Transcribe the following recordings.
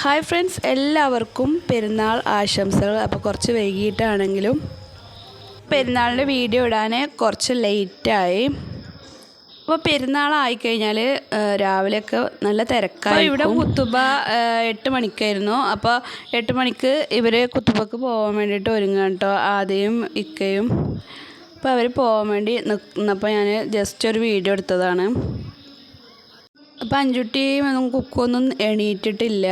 Hi friends എല്ലാവർക്കും പെരുന്നാൾ ആശംസകൾ. അപ്പോൾ കുറച്ച് വൈകിട്ടാണെങ്കിലും പെരുന്നാളിന്റെ വീഡിയോ ഇടാൻ കുറച്ച് ലേറ്റായി അപ്പോൾ പെരുന്നാളായി കഴിഞ്ഞാൽ രാവിലെയൊക്കെ നല്ല തിരക്കായി ഇവിടെ കുത്തുബ എട്ട് മണിക്കായിരുന്നു. അപ്പോൾ എട്ട് മണിക്ക് ഇവർ കുത്തുബക്ക് പോകാൻ വേണ്ടിയിട്ട് ഒരുങ്ങുക കേട്ടോ ആദ്യം ഇക്കയും. അപ്പോൾ അവർ പോകാൻ വേണ്ടി നിന്നപ്പോൾ ഞാൻ ജസ്റ്റ് ഒരു വീഡിയോ എടുത്തതാണ്. അപ്പം അഞ്ചുട്ടി ഒന്നും കുക്കൊന്നും എണീറ്റിട്ടില്ല.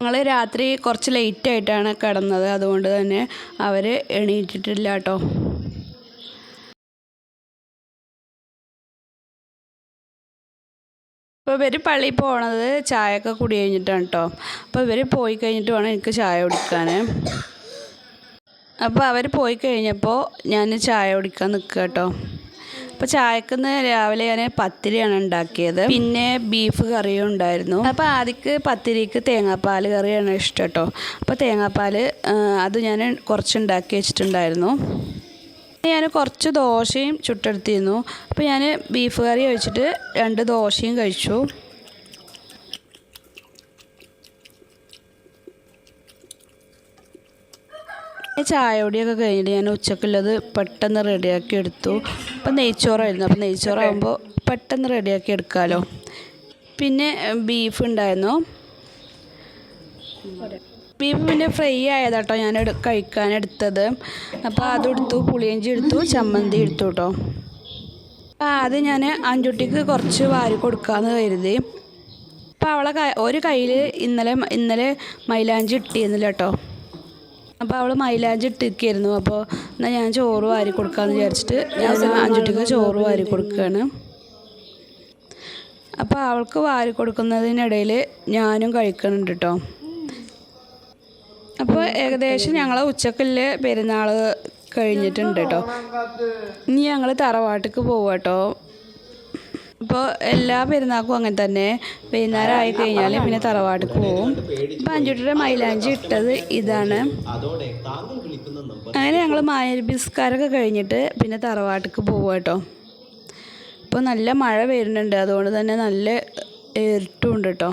ഞങ്ങൾ രാത്രി കുറച്ച് ലേറ്റ് ആയിട്ടാണ് കിടന്നത്. അതുകൊണ്ട് തന്നെ അവർ എണീറ്റിട്ടില്ല കേട്ടോ അപ്പോൾ ഇവർ പള്ളിയിൽ പോണത് ചായയൊക്കെ കുടി കഴിഞ്ഞിട്ടാണ് കേട്ടോ അപ്പോൾ ഇവർ പോയി കഴിഞ്ഞിട്ട് വേണം എനിക്ക് ചായ കുടിക്കാൻ അപ്പോൾ അവർ പോയി കഴിഞ്ഞപ്പോൾ ഞാൻ ചായ കുടിക്കാൻ നിൽക്കുക കേട്ടോ അപ്പോൾ ചായക്കുന്ന് രാവിലെ ഞാൻ പത്തിരിയാണ് ഉണ്ടാക്കിയത്. പിന്നെ ബീഫ് കറിയും ഉണ്ടായിരുന്നു. അപ്പോൾ ആദ്യക്ക് പത്തിരിക്ക് തേങ്ങാപ്പാൽ കറിയാണ് ഇഷ്ടം കേട്ടോ അപ്പോൾ തേങ്ങാപ്പാൽ അത് ഞാൻ കുറച്ച് ഉണ്ടാക്കി വെച്ചിട്ടുണ്ടായിരുന്നു ഞാൻ കുറച്ച് ദോശയും ചുട്ടെടുത്തിരുന്നു. അപ്പോൾ ഞാൻ ബീഫ് കറി കഴിച്ചിട്ട് രണ്ട് ദോശയും കഴിച്ചു. ചായയോടെയൊക്കെ കഴിഞ്ഞിട്ട് ഞാൻ ഉച്ചക്കുള്ളത് പെട്ടെന്ന് റെഡിയാക്കി എടുത്തു. അപ്പം നെയ്ച്ചോറായിരുന്നു. അപ്പം നെയ്ച്ചോറാകുമ്പോൾ പെട്ടെന്ന് റെഡിയാക്കി എടുക്കാമല്ലോ പിന്നെ ബീഫ് ഉണ്ടായിരുന്നു. ബീഫ് പിന്നെ ഫ്രൈ ആയതാട്ടോ ഞാൻ കഴിക്കാൻ എടുത്തത്. അപ്പോൾ അതെടുത്തു പുളിയഞ്ചി എടുത്തു ചമ്മന്തി എടുത്തു കേട്ടോ ആദ്യം ഞാൻ അഞ്ചുട്ടിക്ക് കുറച്ച് വാരി കൊടുക്കാമെന്ന് കരുതി. അപ്പോൾ അവളെ ഒരു കയ്യിൽ ഇന്നലെ ഇന്നലെ മൈലാഞ്ചി ഇട്ടിരുന്നില്ല കേട്ടോ അപ്പോൾ അവൾ മൈലാഞ്ചി ഇട്ടിരിക്കായിരുന്നു. അപ്പോൾ എന്നാൽ ഞാൻ ചോറ് വാരി കൊടുക്കാമെന്ന് വിചാരിച്ചിട്ട് ഞാൻ അഞ്ചുട്ടിക്ക് ചോറ് വാരി കൊടുക്കുകയാണ് അപ്പോൾ അവൾക്ക് വാരി കൊടുക്കുന്നതിനിടയിൽ ഞാനും കഴിക്കുന്നുണ്ട് കേട്ടോ അപ്പോൾ ഏകദേശം ഞങ്ങളെ ഉച്ചക്കല്ല് പെരുന്നാൾ കഴിഞ്ഞിട്ടുണ്ട് കേട്ടോ ഇനി ഞങ്ങൾ തറവാട്ടിക്ക് പോവാം അപ്പോൾ എല്ലാ പെരുന്നാൾക്കും അങ്ങനെ തന്നെ. വൈകുന്നേരം ആയി കഴിഞ്ഞാൽ പിന്നെ തറവാട്ട് പോവും. ഇപ്പം അഞ്ചുട്ടിയുടെ മൈലാഞ്ചി ഇട്ടത് ഇതാണ്. അങ്ങനെ ഞങ്ങൾ മായബിസ്കാരൊക്കെ കഴിഞ്ഞിട്ട് പിന്നെ തറവാട്ടിക്ക് പോവുക കേട്ടോ ഇപ്പോൾ നല്ല മഴ വരുന്നുണ്ട്. അതുകൊണ്ട് തന്നെ നല്ല ഇരുട്ടും ഉണ്ട് കേട്ടോ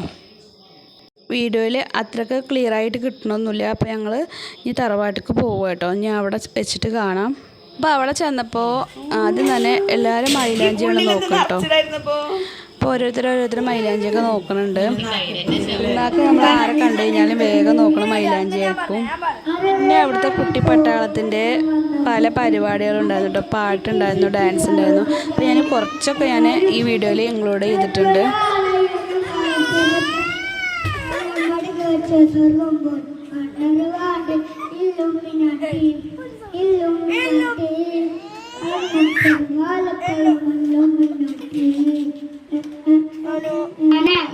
വീഡിയോയിൽ അത്രയ്ക്ക് ക്ലിയർ ആയിട്ട് കിട്ടണമെന്നില്ല അപ്പോൾ ഞങ്ങൾ ഇനി തറവാട്ടിക്ക് പോവുക കേട്ടോ ഇനി അവിടെ വെച്ചിട്ട് കാണാം. അപ്പോൾ അവളെ ചെന്നപ്പോൾ ആദ്യം തന്നെ എല്ലാവരും മൈലാഞ്ചിയാണ് നോക്കാം കേട്ടോ അപ്പോൾ ഓരോരുത്തർ ഓരോരുത്തർ മൈലാഞ്ചിയൊക്കെ നോക്കുന്നുണ്ട് എന്നാക്ക് നമ്മൾ ആരെ കണ്ടു കഴിഞ്ഞാലും വേഗം നോക്കണം മൈലാഞ്ചി ആയിരിക്കും പിന്നെ അവിടുത്തെ കുട്ടി പട്ടാളത്തിന്റെ പല പരിപാടികളുണ്ടായിരുന്നു കേട്ടോ പാട്ടുണ്ടായിരുന്നു ഡാൻസ് ഉണ്ടായിരുന്നു. അപ്പോൾ ഞാൻ കുറച്ചൊക്കെ ഞാൻ ഈ വീഡിയോയിൽ ഇൻക്ലൂഡ് ചെയ്തിട്ടുണ്ട്.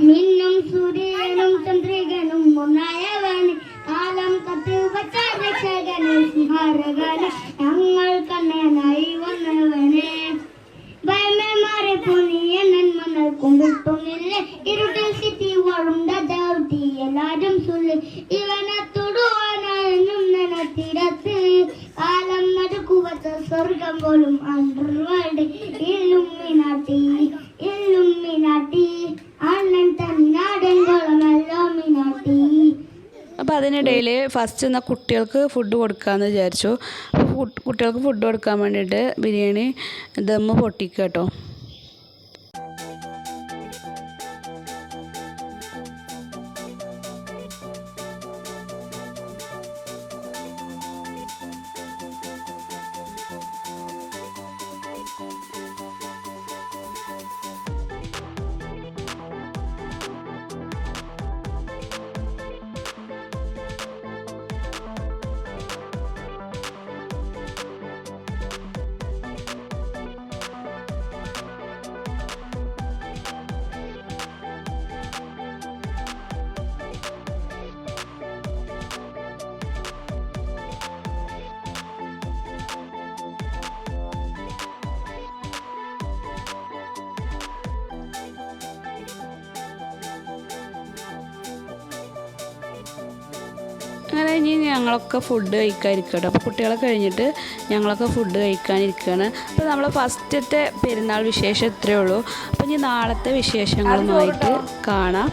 മിന്നും സൂര്യനും ചന്ദ്രികനും ഒന്നായവന് കാലം കത്ത് രക്ഷകന് സ്മരകന് ഞങ്ങൾ കണ്ണനായി വന്നവന്. ഭയമേ മാറിപ്പോ നീ നന്മ നൽകും വിട്ടുന്നില്ല ഇരുട്ടിൽ സിറ്റി ദൗതി എല്ലാരും ചൊല്ലി ഇവനെ സ്വർഗം പോലും അണ്ടർവേൾഡ് ഇല്ലുമിനാട്ടി ഇല്ലുമിനാട്ടി അണ്ണൻ തന്നാടെങ്കോളം എല്ലോമിനാട്ടി അപ്പോൾ അതിനിടയിൽ ഫസ്റ്റ് എന്നാൽ കുട്ടികൾക്ക് ഫുഡ് കൊടുക്കാമെന്ന് വിചാരിച്ചു. കുട്ടികൾക്ക് ഫുഡ് കൊടുക്കാൻ വേണ്ടിയിട്ട് ബിരിയാണി ദമ്മ് പൊട്ടിക്കുക കേട്ടോ അങ്ങനെ ഇനി ഞങ്ങളൊക്കെ ഫുഡ് കഴിക്കാനിരിക്കട്ടെ അപ്പോൾ കുട്ടികളെ കഴിഞ്ഞിട്ട് ഞങ്ങളൊക്കെ ഫുഡ് കഴിക്കാനിരിക്കുകയാണ്. അപ്പോൾ നമ്മൾ ഫസ്റ്റത്തെ പെരുന്നാൾ വിശേഷം ഇത്രയേ ഉള്ളൂ. അപ്പോൾ ഇനി നാളത്തെ വിശേഷങ്ങളുമായിട്ട് കാണാം.